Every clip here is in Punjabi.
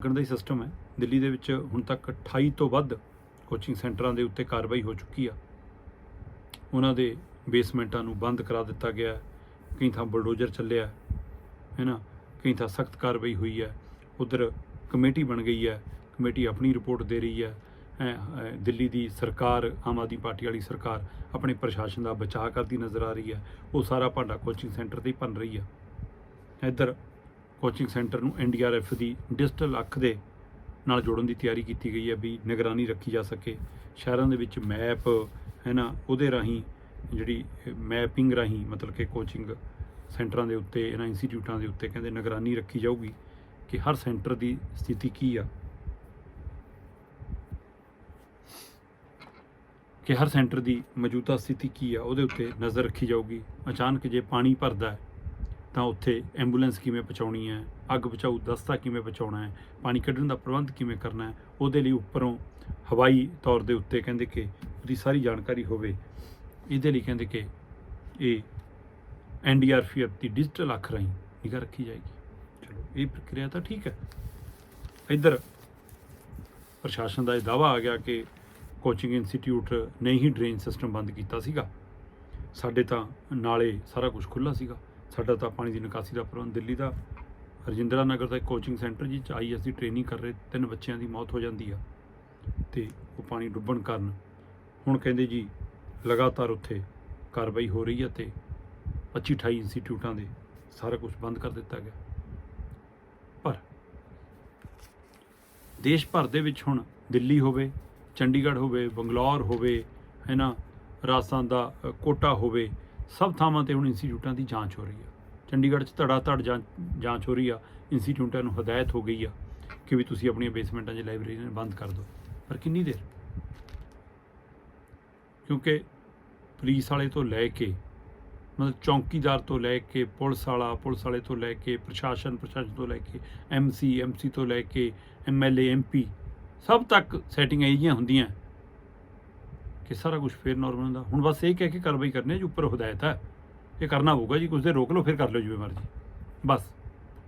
ਲੱਗਣ ਦਾ ਹੀ ਸਿਸਟਮ ਹੈ। ਦਿੱਲੀ ਦੇ ਵਿੱਚ ਹੁਣ ਤੱਕ 28 ਤੋਂ ਵੱਧ ਕੋਚਿੰਗ ਸੈਂਟਰਾਂ ਦੇ ਉੱਤੇ ਕਾਰਵਾਈ ਹੋ ਚੁੱਕੀ ਆ। ਉਹਨਾਂ ਦੇ ਬੇਸਮੈਂਟਾਂ ਨੂੰ ਬੰਦ ਕਰਾ ਦਿੱਤਾ ਗਿਆ ਕਈ ਥਾਂ ਬਲਡੋਜ਼ਰ ਚੱਲਿਆ ਹੈ ਨਾ? ਕਈ ਥਾਂ ਸਖਤ ਕਾਰਵਾਈ ਹੋਈ ਹੈ। ਉਧਰ ਕਮੇਟੀ ਬਣ ਗਈ ਹੈ। ਕਮੇਟੀ ਆਪਣੀ ਰਿਪੋਰਟ ਦੇ ਰਹੀ ਹੈ। ਦਿੱਲੀ ਦੀ ਸਰਕਾਰ, ਆਮ ਆਦਮੀ ਪਾਰਟੀ ਵਾਲੀ ਸਰਕਾਰ ਆਪਣੇ ਪ੍ਰਸ਼ਾਸਨ ਦਾ ਬਚਾਅ ਕਰਦੀ ਨਜ਼ਰ ਆ ਰਹੀ ਹੈ। ਉਹ ਸਾਰਾ ਭਾਂਡਾ ਕੋਚਿੰਗ ਸੈਂਟਰ ਤੇ ਹੀ ਭੰਨ ਰਹੀ ਹੈ। ਇੱਧਰ ਕੋਚਿੰਗ ਸੈਂਟਰ ਨੂੰ ਐਨਡੀਆਰਐਫ ਦੀ ਡਿਜੀਟਲ ਅੱਖ ਦੇ ਨਾਲ ਜੋੜਨ ਦੀ ਤਿਆਰੀ ਕੀਤੀ ਗਈ ਹੈ ਵੀ ਨਿਗਰਾਨੀ ਰੱਖੀ ਜਾ ਸਕੇ। ਸ਼ਹਿਰਾਂ ਦੇ ਵਿੱਚ ਮੈਪ, ਹੈ ਨਾ, ਉਹਦੇ ਰਾਹੀਂ ਜਿਹੜੀ ਮੈਪਿੰਗ ਰਾਹੀਂ ਮਤਲਬ ਕਿ ਕੋਚਿੰਗ ਸੈਂਟਰਾਂ ਦੇ ਉੱਤੇ, ਇਹਨਾਂ ਇੰਸਟੀਚਿਊਟਾਂ ਦੇ ਉੱਤੇ ਕਹਿੰਦੇ ਨਿਗਰਾਨੀ ਰੱਖੀ ਜਾਊਗੀ ਕਿ ਹਰ ਸੈਂਟਰ ਦੀ ਸਥਿਤੀ ਕੀ ਆ। ਕਿ ਹਰ ਸੈਂਟਰ ਦੀ ਮੌਜੂਦਾ ਸਥਿਤੀ ਕੀ ਆ, ਉਹਦੇ ਉੱਤੇ ਨਜ਼ਰ ਰੱਖੀ ਜਾਊਗੀ। ਅਚਾਨਕ ਜੇ ਪਾਣੀ ਭਰਦਾ ਹੈ ਤਾਂ ਉੱਥੇ ਐਂਬੂਲੈਂਸ ਕਿਵੇਂ ਪਹੁੰਚਾਉਣੀ ਹੈ, ਅੱਗ ਬਚਾਊ ਦਸਤਾ ਕਿਵੇਂ ਪਹੁੰਚਾਉਣਾ ਹੈ, ਪਾਣੀ ਕੱਢਣ ਦਾ ਪ੍ਰਬੰਧ ਕਿਵੇਂ ਕਰਨਾ ਹੈ, ਉਹਦੇ ਲਈ ਉੱਪਰੋਂ ਹਵਾਈ ਤੌਰ ਦੇ ਉੱਤੇ ਕਹਿੰਦੇ ਕਿ ਉਹਦੀ ਸਾਰੀ ਜਾਣਕਾਰੀ ਹੋਵੇ। ਇਹਦੇ ਲਈ ਕਹਿੰਦੇ ਕਿ ਇਹ ਐਨਡੀਆਰਐਫ ਦੀ ਡਿਜੀਟਲ ਅੱਖ ਰਾਹੀਂ ਨਿਗਾ ਰੱਖੀ ਜਾਏਗੀ। ਚਲੋ, ਇਹ ਪ੍ਰਕਿਰਿਆ ਤਾਂ ਠੀਕ ਹੈ। ਇੱਧਰ ਪ੍ਰਸ਼ਾਸਨ ਦਾ ਇਹ ਦਾਵਾ ਆ ਗਿਆ ਕਿ ਕੋਚਿੰਗ ਇੰਸਟੀਚਿਊਟ ਨੇ ਹੀ ਡਰੇਨ ਸਿਸਟਮ ਬੰਦ ਕੀਤਾ ਸੀਗਾ। ਸਾਡੇ ਤਾਂ ਨਾਲੇ ਸਾਰਾ ਕੁਝ ਖੁੱਲਾ ਸੀਗਾ। ਸਾਡਾ ਤਾਂ ਪਾਣੀ ਦੀ ਨਿਕਾਸੀ ਦਾ ਪ੍ਰਬੰਧ ਦਿੱਲੀ ਦਾ। ਰਜਿੰਦਰਾ ਨਗਰ ਦਾ ਇੱਕ ਕੋਚਿੰਗ ਸੈਂਟਰ ਜੀ, ਚ ਆਈ ਅਸੀਂ ਟ੍ਰੇਨਿੰਗ ਕਰ ਰਹੇ, ਤਿੰਨ ਬੱਚਿਆਂ ਦੀ ਮੌਤ ਹੋ ਜਾਂਦੀ ਆ। ਤੇ ਉਹ ਪਾਣੀ ਡੁੱਬਣ ਕਾਰਨ ਹੁਣ ਕਹਿੰਦੇ ਜੀ, ਲਗਾਤਾਰ ਉੱਥੇ ਕਾਰਵਾਈ ਹੋ ਰਹੀ ਹੈ ਤੇ 25 28 ਇੰਸਟੀਚਿਊਟਾਂ ਦੇ ਸਾਰਾ ਕੁਝ ਬੰਦ ਕਰ ਦਿੱਤਾ ਗਿਆ। ਪਰ ਦੇਸ਼ ਭਰ ਦੇ ਵਿੱਚ ਹੁਣ ਦਿੱਲੀ ਹੋਵੇ, ਚੰਡੀਗੜ੍ਹ ਹੋਵੇ, ਬੰਗਲੌਰ ਹੋਵੇ, ਹੈ ਨਾ, ਰਾਜਸਥਾਨ ਦਾ ਕੋਟਾ ਹੋਵੇ ਸਭ ਥਾਵਾਂ ਤੇ ਹੁਣ ਇੰਸਟੀਚਿਊਟਾਂ ਦੀ ਜਾਂਚ ਹੋ ਰਹੀ ਹੈ ਚੰਡੀਗੜ੍ਹ 'ਚ ਧੜਾ ਧੜ ਜਾਂ- ਜਾਂਚ ਹੋ ਰਹੀ ਆ ਇੰਸਟੀਚਿਊਟਾਂ ਨੂੰ ਹਦਾਇਤ ਹੋ ਗਈ ਆ ਕਿ ਵੀ ਤੁਸੀਂ ਆਪਣੀਆਂ ਬੇਸਮੈਂਟਾਂ 'ਚ ਲਾਇਬ੍ਰੇਰੀਆਂ ਬੰਦ ਕਰ ਦਿਓ। ਪਰ ਕਿੰਨੀ ਦੇਰ? ਕਿਉਂਕਿ ਪੁਲਿਸ ਵਾਲੇ ਤੋਂ ਲੈ ਕੇ, ਮਤਲਬ ਚੌਕੀਦਾਰ ਤੋਂ ਲੈ ਕੇ, ਪੁਲਿਸ ਵਾਲਾ, ਪੁਲਿਸ ਵਾਲੇ ਤੋਂ ਲੈ ਕੇ, ਪ੍ਰਸ਼ਾਸਨ ਪ੍ਰਸ਼ਾਸਨ ਤੋਂ ਲੈ ਕੇ ਐਮਸੀ ਐਮਸੀ ਤੋਂ ਲੈ ਕੇ ਐਮਐਲਏ ਐਮਪੀ ਸਭ ਤੱਕ ਸੈਟਿੰਗ ਇਹੀਆਂ ਹੁੰਦੀਆਂ। ਕਿ ਸਾਰਾ ਕੁਝ ਫੇਰ ਨਾਰਮਲ ਹੁੰਦਾ। ਹੁਣ ਬਸ ਇਹ ਕਹਿ ਕੇ ਕਾਰਵਾਈ ਕਰਨੀ ਹੈ ਜੀ, ਉੱਪਰ ਹਦਾਇਤ ਹੈ। ਇਹ ਕਰਨਾ ਹੋਊਗਾ ਜੀ ਕੁਝ ਦੇ ਰੋਕ ਲਓ, ਫਿਰ ਕਰ ਲਿਓ ਜਿਵੇਂ ਮਰਜ਼ੀ। ਬਸ।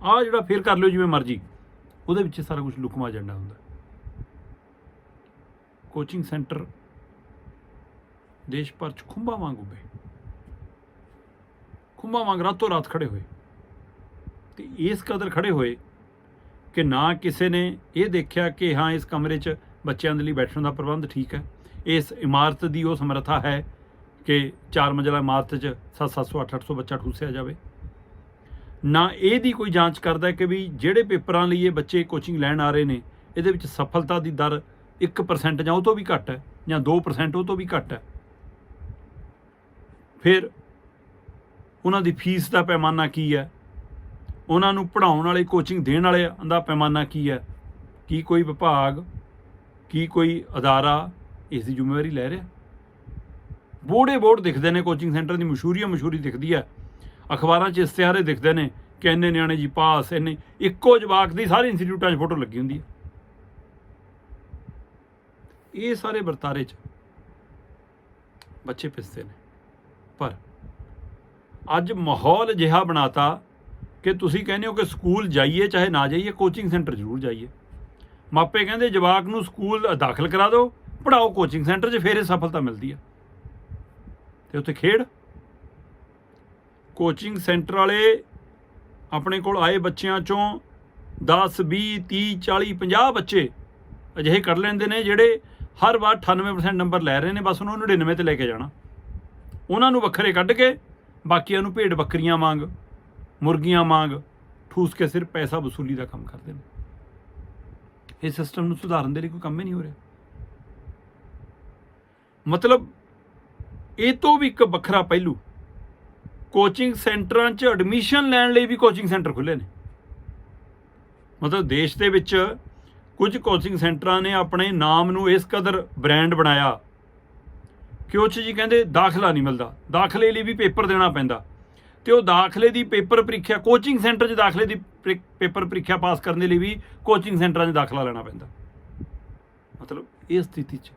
ਆਹ ਜਿਹੜਾ ਫਿਰ ਕਰ ਲਿਓ ਜਿਵੇਂ ਮਰਜ਼ੀ, ਉਹਦੇ ਵਿੱਚ ਸਾਰਾ ਕੁਝ ਲੁਕਮਾ ਏਜੰਡਾ ਹੁੰਦਾ। ਕੋਚਿੰਗ ਸੈਂਟਰ ਦੇਸ਼ ਭਰ ਚ ਖੁੰਭਾ ਵਾਂਗ ਉੱਭੇ। ਖੁੰਭਾ ਵਾਂਗ ਰਾਤੋਂ ਰਾਤ ਖੜੇ ਹੋਏ। ਤੇ ਇਸ ਕਦਰ ਖੜੇ ਹੋਏ ਕਿ ਨਾ ਕਿਸੇ ਨੇ ਇਹ ਦੇਖਿਆ ਕਿ ਹਾਂ, ਇਸ ਕਮਰੇ 'ਚ ਬੱਚਿਆਂ ਦੇ ਲਈ ਬੈਠਣ ਦਾ ਪ੍ਰਬੰਧ ਠੀਕ ਹੈ। ਇਸ ਇਮਾਰਤ ਦੀ ਉਹ ਸਮਰੱਥਾ ਹੈ ਕਿ ਚਾਰ ਮੰਜ਼ਲਾ ਇਮਾਰਤ 'ਚ 7-700 800 ਬੱਚਾ ਠੂਸਿਆ ਜਾਵੇ। ਨਾ ਇਹਦੀ ਕੋਈ ਜਾਂਚ ਕਰਦਾ ਕਿ ਵੀ ਜਿਹੜੇ ਪੇਪਰਾਂ ਲਈ ਇਹ ਬੱਚੇ ਕੋਚਿੰਗ ਲੈਣ ਆ ਰਹੇ ਨੇ, ਇਹਦੇ ਵਿੱਚ ਸਫਲਤਾ ਦੀ ਦਰ 1% ਜਾਂ ਉਹ ਤੋਂ ਵੀ ਘੱਟ ਹੈ, ਜਾਂ 2% ਉਹ ਤੋਂ ਵੀ ਘੱਟ ਹੈ। ਫਿਰ ਉਹਨਾਂ ਦੀ ਫੀਸ ਦਾ ਪੈਮਾਨਾ ਕੀ ਹੈ? ਉਹਨਾਂ ਨੂੰ ਪੜ੍ਹਾਉਣ ਵਾਲੇ ਕੋਚਿੰਗ ਦੇਣ ਵਾਲੇ ਦਾ ਪੈਮਾਨਾ ਕੀ ਹੈ? ਕੀ ਕੋਈ ਵਿਭਾਗ, ਕੀ ਕੋਈ ਅਦਾਰਾ ਇਸ ਦੀ ਜ਼ਿੰਮੇਵਾਰੀ ਲੈ ਰਿਹਾ। ਬੋੜੇ ਬੋੜ ਦਿਖਦੇ ਨੇ ਕੋਚਿੰਗ ਸੈਂਟਰ ਦੀ ਮਸ਼ਹੂਰੀਆ ਮਸ਼ਹੂਰੀ ਦਿਖਦੀ ਹੈ ਅਖਬਾਰਾਂ 'ਚ ਇਸ਼ਤਿਹਾਰੇ ਦਿਖਦੇ ਨੇ ਕਿ ਇੰਨੇ ਨਿਆਣੇ ਜੀ ਪਾਸ, ਇੰਨੇ ਇੱਕੋ ਜਵਾਕ ਦੀ ਸਾਰੇ ਇੰਸਟੀਚਿਊਟਾਂ 'ਚ ਫੋਟੋ ਲੱਗੀ ਹੁੰਦੀ ਹੈ ਇਹ ਸਾਰੇ ਵਰਤਾਰੇ 'ਚ ਬੱਚੇ ਪਿਸਦੇ ਨੇ। ਪਰ ਅੱਜ ਮਾਹੌਲ ਅਜਿਹਾ ਬਣਾਤਾ ਕਿ ਤੁਸੀਂ ਕਹਿੰਦੇ ਹੋ ਕਿ ਸਕੂਲ ਜਾਈਏ, ਚਾਹੇ ਨਾ ਜਾਈਏ ਕੋਚਿੰਗ ਸੈਂਟਰ ਜ਼ਰੂਰ ਜਾਈਏ। ਮਾਪੇ ਕਹਿੰਦੇ ਜਵਾਕ ਨੂੰ ਸਕੂਲ ਦਾਖਲ ਕਰਾ ਦਿਓ ਪੜਾਓ ਕੋਚਿੰਗ ਸੈਂਟਰ 'ਚ ਫਿਰ ਇਹ ਸਫਲਤਾ ਮਿਲਦੀ ਆ। ਤੇ ਉੱਥੇ ਖੇਡ। ਕੋਚਿੰਗ ਸੈਂਟਰ ਵਾਲੇ ਆਪਣੇ ਕੋਲ ਆਏ ਬੱਚਿਆਂ ਚੋਂ 10 20 30 40 50 ਬੱਚੇ ਅਜਿਹੇ ਕਰ ਲੈਂਦੇ ਨੇ ਜਿਹੜੇ ਹਰ ਵਾਰ 98% ਨੰਬਰ ਲੈ ਰਹੇ ਨੇ, ਬਸ ਉਹਨਾਂ ਨੂੰ 99 ਤੇ ਲੈ ਕੇ ਜਾਣਾ। ਉਹਨਾਂ ਨੂੰ ਵੱਖਰੇ ਕੱਢ ਕੇ ਬਾਕੀਆਂ ਨੂੰ ਭੇਡ ਬੱਕਰੀਆਂ ਵਾਂਗ, ਮੁਰਗੀਆਂ ਵਾਂਗ ਠੂਸ ਕੇ ਸਿਰ ਪੈਸਾ ਵਸੂਲੀ ਦਾ ਕੰਮ ਕਰਦੇ ਨੇ। ਇਹ ਸਿਸਟਮ ਨੂੰ ਸੁਧਾਰਨ ਦੇ ਲਈ ਕੋਈ ਕੰਮ ਹੀ ਨਹੀਂ ਹੋ ਰਿਹਾ। ਮਤਲਬ ਇਹ ਤੋਂ ਵੀ ਇੱਕ ਵੱਖਰਾ ਪਹਿਲੂ ਕੋਚਿੰਗ ਸੈਂਟਰਾਂ 'ਚ ਐਡਮਿਸ਼ਨ ਲੈਣ ਲਈ ਵੀ ਕੋਚਿੰਗ ਸੈਂਟਰ ਖੁੱਲੇ ਨੇ। ਮਤਲਬ ਦੇਸ਼ ਦੇ ਵਿੱਚ ਕੁਝ ਕੋਚਿੰਗ ਸੈਂਟਰਾਂ ਨੇ ਆਪਣੇ ਨਾਮ ਨੂੰ ਇਸ ਕਦਰ ਬ੍ਰਾਂਡ ਬਣਾਇਆ। ਕਿ ਉਹ 'ਚ ਜੀ ਕਹਿੰਦੇ, ਦਾਖਲਾ ਨਹੀਂ ਮਿਲਦਾ। ਦਾਖਲੇ ਲਈ ਵੀ ਪੇਪਰ ਦੇਣਾ ਪੈਂਦਾ। ਤੇ ਉਹ ਦਾਖਲੇ ਦੀ ਪੇਪਰ ਪ੍ਰੀਖਿਆ ਕੋਚਿੰਗ ਸੈਂਟਰ 'ਚ ਦਾਖਲੇ ਦੀ ਪ੍ਰੀ- ਪੇਪਰ ਪ੍ਰੀਖਿਆ ਪਾਸ ਕਰਨ ਦੇ ਲਈ ਵੀ ਕੋਚਿੰਗ ਸੈਂਟਰਾਂ 'ਚ ਦਾਖਲਾ ਲੈਣਾ ਪੈਂਦਾ। ਮਤਲਬ ਇਹ ਸਥਿਤੀ 'ਚ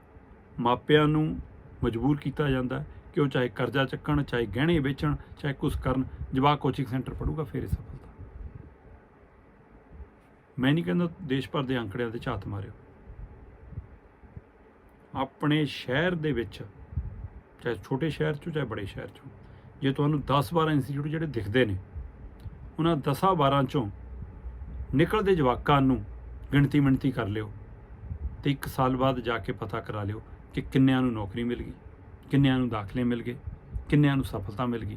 ਮਾਪਿਆਂ ਨੂੰ ਮਜਬੂਰ ਕੀਤਾ ਜਾਂਦਾ ਹੈ ਕਿ ਉਹ ਚਾਹੇ ਕਰਜ਼ਾ ਚੱਕਣ, ਚਾਹੇ ਗਹਿਣੇ ਵੇਚਣ, ਚਾਹੇ ਕੁਝ ਕਰਨ, ਜਵਾਕ ਕੋਚਿੰਗ ਸੈਂਟਰ ਪੜੂਗਾ, ਫਿਰ ਇਹ ਸਫਲਤਾ। ਮੈਂ ਨਹੀਂ ਕਹਿੰਦਾ ਦੇਸ਼ ਭਰ ਦੇ ਅੰਕੜਿਆਂ ਤੇ ਝਾਤ ਮਾਰਿਓ। ਆਪਣੇ ਸ਼ਹਿਰ ਦੇ ਵਿੱਚ, ਚਾਹੇ ਛੋਟੇ ਸ਼ਹਿਰ ਚੋਂ, ਚਾਹੇ ਬੜੇ ਸ਼ਹਿਰ ਚੋਂ, ਜੇ ਤੁਹਾਨੂੰ 10-12 ਇੰਸਟੀਚਿਊਟ ਜਿਹੜੇ ਦਿਖਦੇ ਨੇ, ਉਹਨਾਂ 10-12 ਚੋਂ ਨਿਕਲਦੇ ਜਵਾਕਾਂ ਨੂੰ ਗਿਣਤੀ ਮਿਣਤੀ ਕਰ ਲਿਓ ਤੇ ਇੱਕ ਸਾਲ ਬਾਅਦ ਜਾ ਕੇ ਪਤਾ ਕਰਾ ਲਿਓ ਕਿ ਕਿੰਨਿਆਂ ਨੂੰ ਨੌਕਰੀ ਮਿਲ ਗਈ, ਕਿੰਨਿਆਂ ਨੂੰ ਦਾਖਲੇ ਮਿਲ ਗਏ, ਕਿੰਨਿਆਂ ਨੂੰ ਸਫਲਤਾ ਮਿਲ ਗਈ।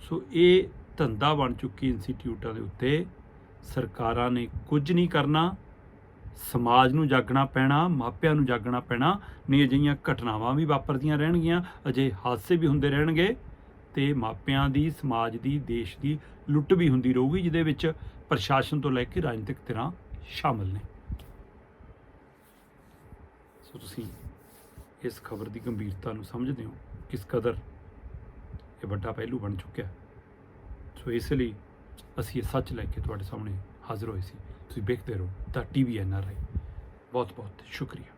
ਸੋ ਇਹ ਧੰਦਾ ਬਣ ਚੁੱਕੀ ਇੰਸਟੀਚਿਊਟਾਂ ਦੇ ਉੱਤੇ ਸਰਕਾਰਾਂ ਨੇ ਕੁਝ ਨਹੀਂ ਕਰਨਾ, ਸਮਾਜ ਨੂੰ ਜਾਗਣਾ ਪੈਣਾ, ਮਾਪਿਆਂ ਨੂੰ ਜਾਗਣਾ ਪੈਣਾ, ਨਹੀਂ ਅਜਿਹੀਆਂ ਘਟਨਾਵਾਂ ਵੀ ਵਾਪਰਦੀਆਂ ਰਹਿਣਗੀਆਂ ਅਜੇ ਹਾਦਸੇ ਵੀ ਹੁੰਦੇ ਰਹਿਣਗੇ ਤੇ ਮਾਪਿਆਂ ਦੀ, ਸਮਾਜ ਦੀ, ਦੇਸ਼ ਦੀ ਲੁੱਟ ਵੀ ਹੁੰਦੀ ਰਹੂਗੀ, ਜਿਹਦੇ ਵਿੱਚ ਪ੍ਰਸ਼ਾਸਨ ਤੋਂ ਲੈ ਕੇ ਰਾਜਨੀਤਿਕ ਧਿਰਾਂ ਸ਼ਾਮਲ ਨੇ। ਸੋ ਤੁਸੀਂ ਇਸ ਖਬਰ ਦੀ ਗੰਭੀਰਤਾ ਨੂੰ ਸਮਝਦੇ ਹੋ ਕਿਸ ਕਦਰ ਇਹ ਵੱਡਾ ਪਹਿਲੂ ਬਣ ਚੁੱਕਿਆ ਸੋ ਇਸ ਲਈ ਅਸੀਂ ਇਹ ਸੱਚ ਲੈ ਕੇ ਤੁਹਾਡੇ ਸਾਹਮਣੇ ਹਾਜ਼ਰ ਹੋਏ ਸੀ। ਤੁਸੀਂ ਵੇਖਦੇ ਰਹੋ, ਦਾ ਟੀਵੀ ਐਨ ਆਰ ਆਈ। ਬਹੁਤ ਬਹੁਤ ਸ਼ੁਕਰੀਆ।